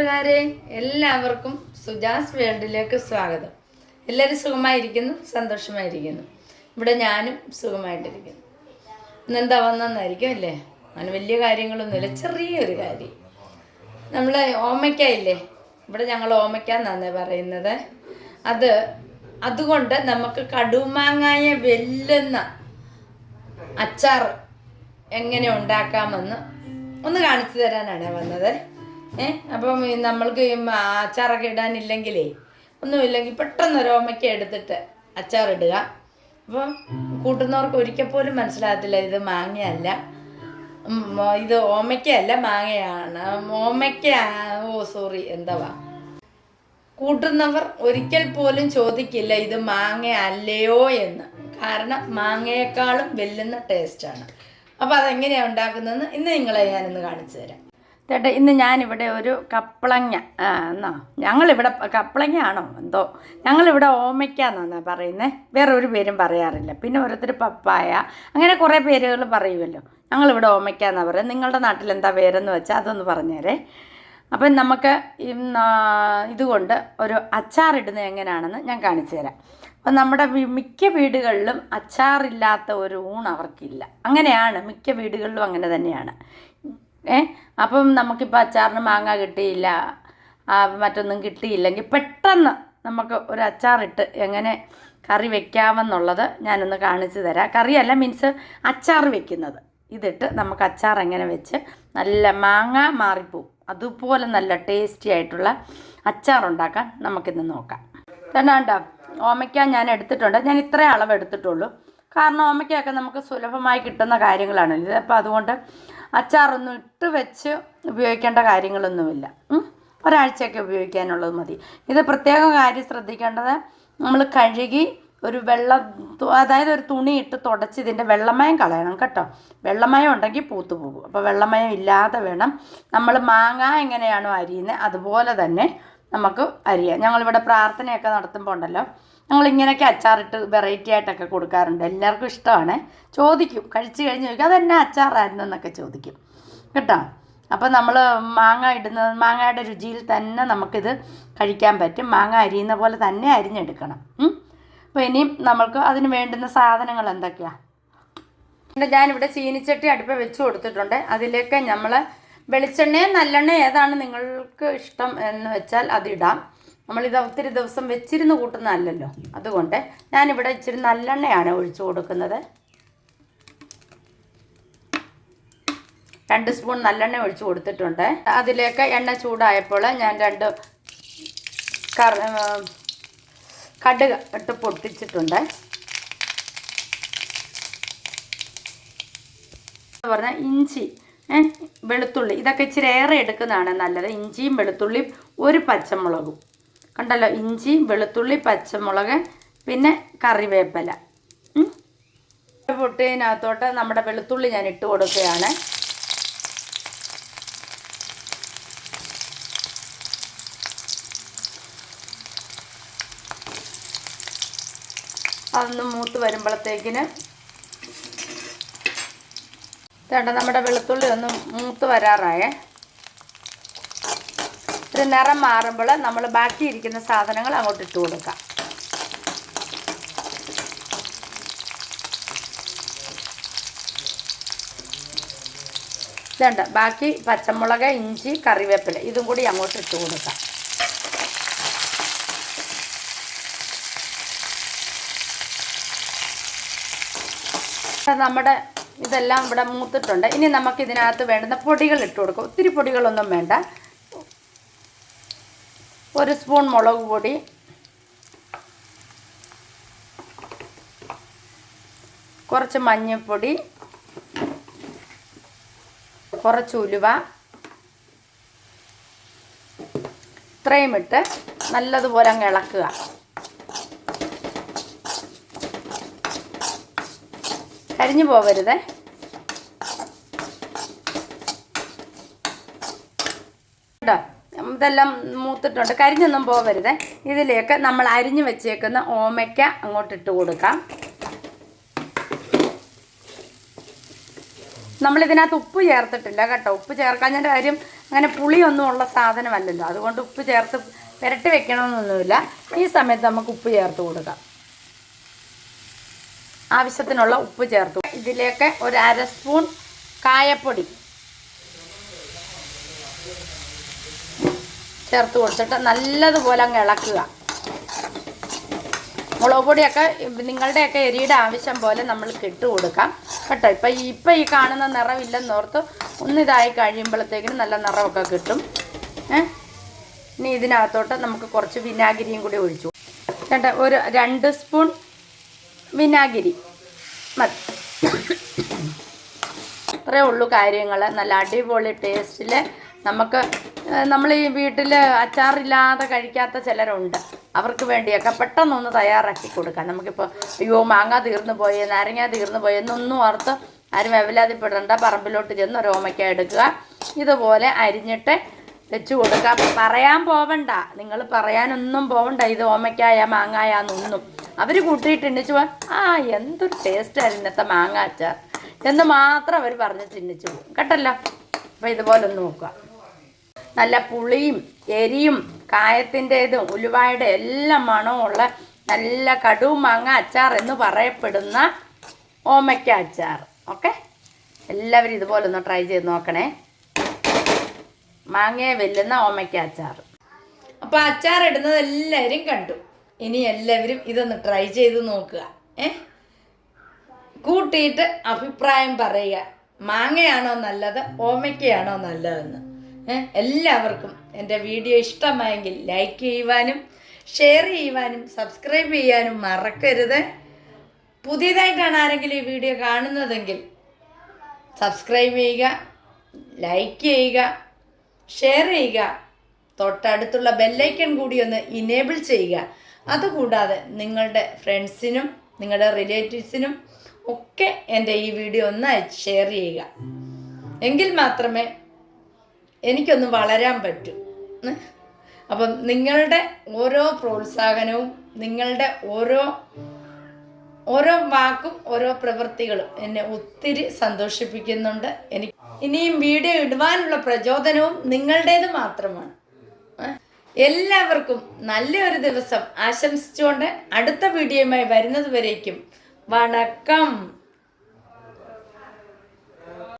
കൂട്ടുകാരെ എല്ലാവർക്കും സുജാസ് വേൾഡിലേക്ക് സ്വാഗതം. എല്ലാവരും സുഖമായിരിക്കുന്നു സന്തോഷമായിരിക്കുന്നു. ഇവിടെ ഞാനും സുഖമായിട്ടിരിക്കുന്നു. ഇന്നെന്താ വന്നെന്നായിരിക്കും അല്ലേ? അങ്ങനെ വലിയ കാര്യങ്ങളൊന്നുമില്ല ചെറിയൊരു കാര്യം. നമ്മൾ ഓമയ്ക്ക ഇല്ലേ ഇവിടെ ഞങ്ങൾ ഓമയ്ക്ക എന്നാണ് പറയുന്നത്. അത് അതുകൊണ്ട് നമുക്ക് കടുമാങ്ങായ വെല്ലുന്ന അച്ചാർ എങ്ങനെ ഉണ്ടാക്കാമെന്ന് ഒന്ന് കാണിച്ചു തരാനാണ് വന്നത്. ഏ? അപ്പം നമ്മൾക്ക് അച്ചാറൊക്കെ ഇടാനില്ലെങ്കിലേ ഒന്നുമില്ലെങ്കിൽ പെട്ടെന്ന് ഓമയ്ക്ക എടുത്തിട്ട് അച്ചാർ ഇടുക അപ്പോൾ കൂട്ടുന്നവർക്ക് ഒരിക്കൽ പോലും മനസ്സിലാകത്തില്ല ഇത് മാങ്ങയല്ല. ഇത് ഓമയ്ക്കല്ല മാങ്ങയാണ്. ഓമയ്ക്ക ഓ സോറി എന്താവാ? കൂട്ടുന്നവർ ഒരിക്കൽ പോലും ചോദിക്കില്ല ഇത് മാങ്ങ അല്ലയോ എന്ന്. കാരണം മാങ്ങയെക്കാളും വെല്ലുന്ന ടേസ്റ്റാണ് അപ്പോൾ അതെങ്ങനെയാണ് ഉണ്ടാക്കുന്നതെന്ന് ഇന്ന് നിങ്ങളെ ഞാനിന്ന് കാണിച്ചു തരാം. ചേട്ടാ ഇന്ന് ഞാനിവിടെ ഒരു കപ്പളങ്ങ എന്നാ ഞങ്ങളിവിടെ കപ്പളങ്ങയാണോ എന്തോ ഞങ്ങളിവിടെ ഓമയ്ക്ക എന്നാണ് പറയുന്നത് വേറെ ഒരു പേരും പറയാറില്ല. പിന്നെ ഓരോരുത്തർ പപ്പായ അങ്ങനെ കുറേ പേരുകൾ പറയുമല്ലോ ഞങ്ങളിവിടെ ഓമയ്ക്ക എന്നാണ് പറയുന്നത് നിങ്ങളുടെ നാട്ടിൽ എന്താ പേരെന്ന് വെച്ചാൽ അതൊന്ന് പറഞ്ഞേരേ. അപ്പം നമുക്ക് ഇതുകൊണ്ട് ഒരു അച്ചാറിടുന്നത് എങ്ങനെയാണെന്ന് ഞാൻ കാണിച്ചു തരാം. അപ്പം നമ്മുടെ മിക്ക വീടുകളിലും അച്ചാറില്ലാത്ത ഒരു ഊണ് അവർക്കില്ല. അങ്ങനെയാണ് മിക്ക വീടുകളിലും അങ്ങനെ തന്നെയാണ്. ഏ? അപ്പം നമുക്കിപ്പോൾ അച്ചാറിന് മാങ്ങ കിട്ടിയില്ല. മറ്റൊന്നും കിട്ടിയില്ലെങ്കിൽ പെട്ടെന്ന് നമുക്ക് ഒരു അച്ചാറിട്ട് എങ്ങനെ കറി വെക്കാമെന്നുള്ളത് ഞാനൊന്ന് കാണിച്ചു തരാം. കറിയല്ല മീൻസ് അച്ചാർ വെക്കുന്നത്. ഇതിട്ട് നമുക്ക് അച്ചാർ എങ്ങനെ വെച്ച് നല്ല മാങ്ങ മാറിപ്പോവും. അതുപോലെ നല്ല ടേസ്റ്റി ആയിട്ടുള്ള അച്ചാർ ഉണ്ടാക്കാൻ നമുക്കിന്ന് നോക്കാം. തന്നെ കണ്ടോ? ഓമയ്ക്ക ഞാൻ എടുത്തിട്ടുണ്ട്. ഞാൻ ഇത്രേ അളവ് എടുത്തിട്ടുള്ളൂ. കാരണം ഓമയ്ക്കൊക്കെ നമുക്ക് സുലഭമായി കിട്ടുന്ന കാര്യങ്ങളാണ്. ഇത് അപ്പോൾ അതുകൊണ്ട് അച്ചാറൊന്നും ഇട്ട് വെച്ച് ഉപയോഗിക്കേണ്ട കാര്യങ്ങളൊന്നുമില്ല. ഒരാഴ്ചയൊക്കെ ഉപയോഗിക്കാനുള്ളത് മതി. ഇത് പ്രത്യേക കാര്യം ശ്രദ്ധിക്കേണ്ടത് നമ്മൾ കഴുകി ഒരു വെള്ള അതായത് ഒരു തുണി ഇട്ട് തുടച്ച് ഇതിന്റെ വെള്ളമയം കളയണം കേട്ടോ. വെള്ളമയം ഉണ്ടെങ്കിൽ പൂത്തു പോകും. അപ്പോൾ വെള്ളമയം ഇല്ലാതെ വേണം. നമ്മൾ മാങ്ങ എങ്ങനെയാണോ അരിയുന്നത് അതുപോലെ തന്നെ നമുക്ക് അരിയാം. ഞങ്ങളിവിടെ പ്രാർത്ഥനയൊക്കെ നടത്തുമ്പോൾ ഉണ്ടല്ലോ ഞങ്ങൾ ഇങ്ങനെയൊക്കെ അച്ചാറിട്ട് വെറൈറ്റി ആയിട്ടൊക്കെ കൊടുക്കാറുണ്ട്. എല്ലാവർക്കും ഇഷ്ടമാണ്. ചോദിക്കും. കഴിച്ച് കഴിഞ്ഞ് ചോദിക്കും. അതെന്നെ അച്ചാറായിരുന്നു? എന്നൊക്കെ ചോദിക്കും. കേട്ടോ? അപ്പോൾ നമ്മൾ മാങ്ങ ഇടുന്നത് മാങ്ങയുടെ രുചിയിൽ തന്നെ നമുക്കിത് കഴിക്കാൻ പറ്റും. മാങ്ങ അരിയുന്ന പോലെ തന്നെ അരിഞ്ഞെടുക്കണം. അപ്പോൾ ഇനിയും നമ്മൾക്ക് അതിന് വേണ്ടുന്ന സാധനങ്ങൾ എന്തൊക്കെയാണ് ഞാനിവിടെ ചീനിച്ചട്ടി അടുപ്പ് വെച്ച് കൊടുത്തിട്ടുണ്ട്. അതിലേക്ക് നമ്മൾ വെളിച്ചെണ്ണയോ നല്ലെണ്ണയും ഏതാണ് നിങ്ങൾക്ക് ഇഷ്ടം എന്ന് വെച്ചാൽ അതിടാം. നമ്മളിത് ഒത്തിരി ദിവസം വെച്ചിരുന്ന് കൂട്ടുന്നതല്ലല്ലോ. അതുകൊണ്ട് ഞാനിവിടെ ഇച്ചിരി നല്ലെണ്ണയാണ് ഒഴിച്ചു കൊടുക്കുന്നത്. രണ്ട് സ്പൂൺ നല്ലെണ്ണ ഒഴിച്ചു കൊടുത്തിട്ടുണ്ട്. അതിലേക്ക് എണ്ണ ചൂടായപ്പോൾ ഞാൻ രണ്ട് കർ കടുക് ഇട്ട് പൊട്ടിച്ചിട്ടുണ്ട്. പറഞ്ഞാൽ ഇഞ്ചി വെളുത്തുള്ളി. ഇതൊക്കെ ഇച്ചിരി ഏറെ എടുക്കുന്നതാണ് നല്ലത്. ഇഞ്ചിയും വെളുത്തുള്ളിയും ഒരു പച്ചമുളകും. കണ്ടല്ലോ ഇഞ്ചി വെളുത്തുള്ളി പച്ചമുളക് പിന്നെ കറിവേപ്പില. പൊട്ടിയതിനകത്തോട്ട് നമ്മുടെ വെളുത്തുള്ളി ഞാൻ ഇട്ട് കൊടുക്കുകയാണ്. അതൊന്ന് മൂത്ത് വരുമ്പോഴത്തേക്കിന് വേണ്ട നമ്മുടെ വെളുത്തുള്ളി ഒന്ന് മൂത്ത് വരാറായേ. ഒരു നിറം മാറുമ്പോൾ നമ്മൾ ബാക്കിയിരിക്കുന്ന സാധനങ്ങൾ അങ്ങോട്ട് ഇട്ട് കൊടുക്കാം. ഇതുണ്ട്. ബാക്കി പച്ചമുളക് ഇഞ്ചി കറിവേപ്പില ഇതും കൂടി അങ്ങോട്ട് ഇട്ട് കൊടുക്കാം. നമ്മുടെ ഇതെല്ലാം ഇവിടെ മൂത്തിട്ടുണ്ട്. ഇനി നമുക്ക് ഇതിനകത്ത് വേണ്ടുന്ന പൊടികൾ ഇട്ട് കൊടുക്കും. ഒത്തിരി പൊടികളൊന്നും വേണ്ട. ഒരു സ്പൂൺ മുളക് പൊടി. കുറച്ച് മഞ്ഞൾപ്പൊടി. കുറച്ച് ഉലുവ. ഇത്രയും ഇട്ട് നല്ലതുപോലെ അങ്ങ് ഇളക്കുക. കരിഞ്ഞു പോവരുത് കേട്ടോ ഇതെല്ലാം മൂത്തിട്ടുണ്ട്. കരിഞ്ഞൊന്നും പോകരുത് ഇതിലേക്ക് നമ്മൾ അരിഞ്ഞു വെച്ചേക്കുന്ന ഓമയ്ക്ക അങ്ങോട്ട് ഇട്ട് കൊടുക്കാം. നമ്മളിതിനകത്ത് ഉപ്പ് ചേർത്തിട്ടില്ല കേട്ടോ. ഉപ്പ് ചേർക്കാഞ്ഞതിന്റെ കാര്യം അങ്ങനെ പുളിയൊന്നും ഉള്ള സാധനമല്ലല്ലോ. അതുകൊണ്ട് ഉപ്പ് ചേർത്ത് പുരട്ടി വെക്കണമെന്നൊന്നുമില്ല. ഈ സമയത്ത് നമുക്ക് ഉപ്പ് ചേർത്ത് കൊടുക്കാം. ആവശ്യത്തിനുള്ള ഉപ്പ് ചേർത്ത്. ഇതിലേക്ക് ഒരു അര സ്പൂൺ കായപ്പൊടി. ചേർത്ത് കൊടുത്തിട്ട് നല്ലതുപോലെ അങ്ങ് ഇളക്കുക. മുളക് പൊടിയൊക്കെ നിങ്ങളുടെയൊക്കെ എരിയുടെ ആവശ്യം പോലെ നമ്മൾ ഇട്ട് കൊടുക്കാം. കേട്ടോ ഇപ്പം ഇപ്പം ഈ കാണുന്ന നിറമില്ലെന്നോർത്ത് ഒന്നിതായി കഴിയുമ്പോഴത്തേക്കിനും നല്ല നിറമൊക്കെ കിട്ടും. ഏ? ഇനി ഇതിനകത്തോട്ട് നമുക്ക് കുറച്ച് വിനാഗിരിയും കൂടി ഒഴിച്ചു കേട്ടോ ഒരു രണ്ട് സ്പൂൺ വിനാഗിരി. മതി. അത്രേ ഉള്ളൂ കാര്യങ്ങൾ നല്ല അടിപൊളി ടേസ്റ്റിൽ നമുക്ക് നമ്മൾ ഈ വീട്ടിൽ അച്ചാറില്ലാതെ കഴിക്കാത്ത ചിലരുണ്ട്. അവർക്ക് വേണ്ടിയൊക്കെ പെട്ടെന്നൊന്ന് തയ്യാറാക്കി കൊടുക്കാം. നമുക്കിപ്പോൾ അയ്യോ മാങ്ങ തീർന്നു പോയി നാരങ്ങ തീർന്നു പോയി എന്നൊന്നും ഓർത്ത് ആരും വെവലാതിപ്പെടേണ്ട. പറമ്പിലോട്ട് ചെന്ന് ഒരു ഓമയ്ക്ക എടുക്കുക. ഇതുപോലെ അരിഞ്ഞിട്ട് വെച്ച് കൊടുക്കാം പറയാൻ പോവണ്ട. നിങ്ങൾ പറയാനൊന്നും പോവണ്ട. ഇത് ഓമയ്ക്കായ മാങ്ങായാന്നൊന്നും അവർ കൂട്ടിയിട്ട് എണ്ണിച്ചു പോവാൻ ആ എന്തൊരു ടേസ്റ്റായിരുന്നു ഇന്നത്തെ മാങ്ങ അച്ചാർ. എന്ന് മാത്രം അവർ പറഞ്ഞ് ചിഹ്നിച്ചു പോകും കേട്ടല്ലോ? അപ്പോൾ ഇതുപോലെ ഒന്ന് നോക്കുക. നല്ല പുളിയും എരിയും കായത്തിന്റെതും ഉലുവായുടെ എല്ലാം മണമുള്ള നല്ല കടുവ് മാങ്ങ അച്ചാർ എന്ന് പറയപ്പെടുന്ന ഓമയ്ക്ക അച്ചാർ. ഓക്കെ? എല്ലാവരും ഇതുപോലെ ഒന്ന് ട്രൈ ചെയ്ത് നോക്കണേ. മാങ്ങയെ വെല്ലുന്ന ഓമയ്ക്ക അച്ചാർ. അപ്പോൾ അച്ചാർ ഇടുന്നത് എല്ലാവരും കണ്ടു. ഇനി എല്ലാവരും ഇതൊന്ന് ട്രൈ ചെയ്ത് നോക്കുക. ഏ? കൂട്ടിയിട്ട് അഭിപ്രായം പറയുക. മാങ്ങയാണോ നല്ലത് ഓമയ്ക്കയാണോ നല്ലതെന്ന്. എല്ലാവർക്കും എന്റെ വീഡിയോ ഇഷ്ടമായെങ്കിൽ ലൈക്ക് ചെയ്യുവാനും ഷെയർ ചെയ്യുവാനും സബ്സ്ക്രൈബ് ചെയ്യാനും മറക്കരുത്. പുതിയതായിട്ടാണ് ആരെങ്കിലും ഈ വീഡിയോ കാണുന്നതെങ്കിൽ സബ്സ്ക്രൈബ് ചെയ്യുക ലൈക്ക് ചെയ്യുക ഷെയർ ചെയ്യുക. തൊട്ടടുത്തുള്ള ബെല്ലൈക്കൺ കൂടി ഒന്ന് ഇനേബിൾ ചെയ്യുക. അതുകൂടാതെ നിങ്ങളുടെ ഫ്രണ്ട്സിനും നിങ്ങളുടെ റിലേറ്റീവ്സിനും ഒക്കെ എന്റെ ഈ വീഡിയോ ഒന്ന് ഷെയർ ചെയ്യുക. എങ്കിൽ മാത്രമേ എനിക്കൊന്ന് വളരാൻ പറ്റും. അപ്പം നിങ്ങളുടെ ഓരോ പ്രോത്സാഹനവും നിങ്ങളുടെ ഓരോ ഓരോ വാക്കും ഓരോ പ്രവൃത്തികളും എന്നെ ഒത്തിരി സന്തോഷിപ്പിക്കുന്നുണ്ട്. എനിക്ക് ഇനിയും വീഡിയോ ഇടുവാനുള്ള പ്രചോദനവും നിങ്ങളുടേത് മാത്രമാണ്? എല്ലാവർക്കും നല്ലൊരു ദിവസം ആശംസിച്ചുകൊണ്ട് അടുത്ത വീഡിയോയുമായി വരുന്നത് വരേക്കും. വണക്കം.